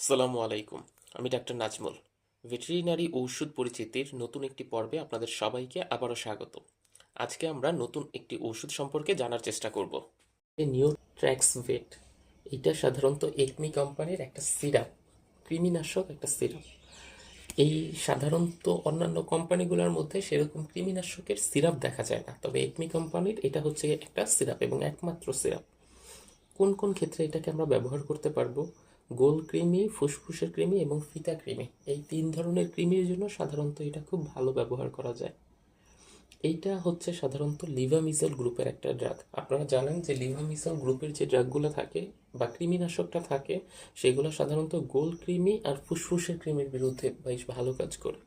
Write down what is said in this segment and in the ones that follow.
আসসালামু আলাইকুম, আমি ডাক্তার নাজমুল। ভেটেরিনারি ঔষধ পরিচিতির নতুন একটি পর্বে আপনাদের সবাইকে আবারও স্বাগত। আজকে আমরা নতুন একটি ওষুধ সম্পর্কে জানার চেষ্টা করব। নিউ ট্র্যাক্স ভেট এটা সাধারণত একমি কোম্পানির একটা সিরাপ, কৃমিনাশক একটা সিরাপ। এই সাধারণত অন্যান্য কোম্পানিগুলোর মধ্যে সেরকম কৃমিনাশকের সিরাপ দেখা যায় না, তবে একমি কোম্পানির এটা হচ্ছে একটা সিরাপ এবং একমাত্র সিরাপ। কোন কোন ক্ষেত্রে এটাকে আমরা ব্যবহার করতে পারব? গোল কৃমি ফুসফুসের কৃমি এবং ফিতা কৃমি এই তিন ধরনের কৃমির জন্য সাধারণত এটা খুব ভালো ব্যবহার করা যায়। এইটা হচ্ছে সাধারণত লিভামিজল গ্রুপের একটা ড্রাগ। আপনারা জানেন যে লিভামিজল গ্রুপের যে ড্রাগগুলো থাকে বা কৃমিনাশকটা থাকে, সেগুলো সাধারণত গোল কৃমি আর ফুসফুসের কৃমির বিরুদ্ধে বেশ ভালো কাজ করে।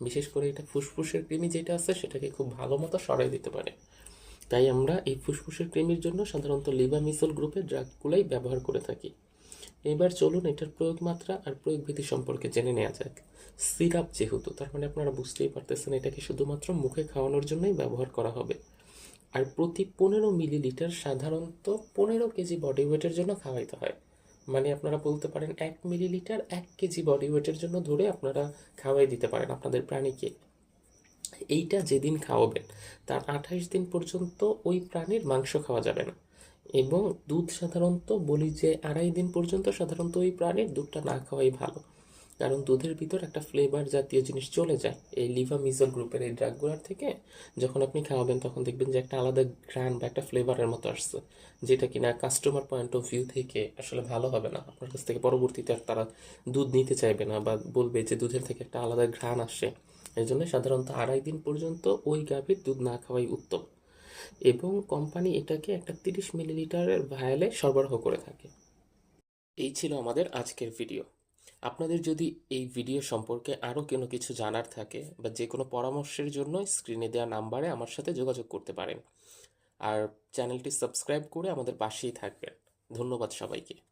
বিশেষ করে এটা ফুসফুসের কৃমি যেটা আছে, সেটাকে খুব ভালো মতো সরাই দিতে পারে। তাই আমরা এই ফুসফুসের কৃমির জন্য সাধারণত লিভামিসল গ্রুপের ড্রাগগুলাই ব্যবহার করে থাকি। এবার চলুন এটার প্রয়োগ মাত্রা আর প্রয়োগ বিধি সম্পর্কে জেনে নেওয়া যাক। সিরাপ যেহেতু, তার মানে আপনারা বুঝতেই পারতেছেন এটাকে শুধুমাত্র মুখে খাওয়ানোর জন্যই ব্যবহার করা হবে। আর প্রতি পনেরো মিলিলিটার সাধারণত পনেরো কেজি বডি ওয়েটের জন্য খাওয়াইতে হয়। মানে আপনারা বলতে পারেন এক মিলিলিটার এক কেজি বডি ওয়েটের জন্য ধরে আপনারা খাওয়াই দিতে পারেন আপনাদের প্রাণীকে। এইটা যেদিন খাওয়াবেন, তার আঠাইশ দিন পর্যন্ত ওই প্রাণীর মাংস খাওয়া যাবে না। এবং দুধ সাধারণত বলি যে আড়াই দিন পর্যন্ত সাধারণত ওই প্রাণীর দুধটা না খাওয়াই ভালো। কারণ দুধের ভিতর একটা ফ্লেভার জাতীয় জিনিস চলে যায়। এই লিভামিজল গ্রুপের এই ড্রাগগুলোর থেকে যখন আপনি খাওয়াবেন তখন দেখবেন যে একটা আলাদা গ্রান বা একটা ফ্লেভারের মতো আসছে, যেটা কিনা কাস্টমার পয়েন্ট অফ ভিউ থেকে আসলে ভালো হবে না। আপনার কাছ থেকে পরবর্তীতে আর তারা দুধ নিতে চাইবে না বা বলবে যে দুধের থেকে একটা আলাদা ঘ্রাণ আসে। এই জন্য সাধারণত আড়াই দিন পর্যন্ত ওই গাভীর দুধ না খাওয়াই উত্তম। এবং কোম্পানি এটাকে একটা তিরিশ মিলিলিটারের ভায়ালে সরবরাহ করে থাকে। এই ছিল আমাদের আজকের ভিডিও আপনাদের যদি এই ভিডিও সম্পর্কে আরও কোনো কিছু জানার থাকে বা যে কোনো পরামর্শের জন্য স্ক্রিনে দেওয়া নাম্বারে আমার সাথে যোগাযোগ করতে পারেন। আর চ্যানেলটি সাবস্ক্রাইব করে আমাদের পাশেই থাকবেন। ধন্যবাদ সবাইকে।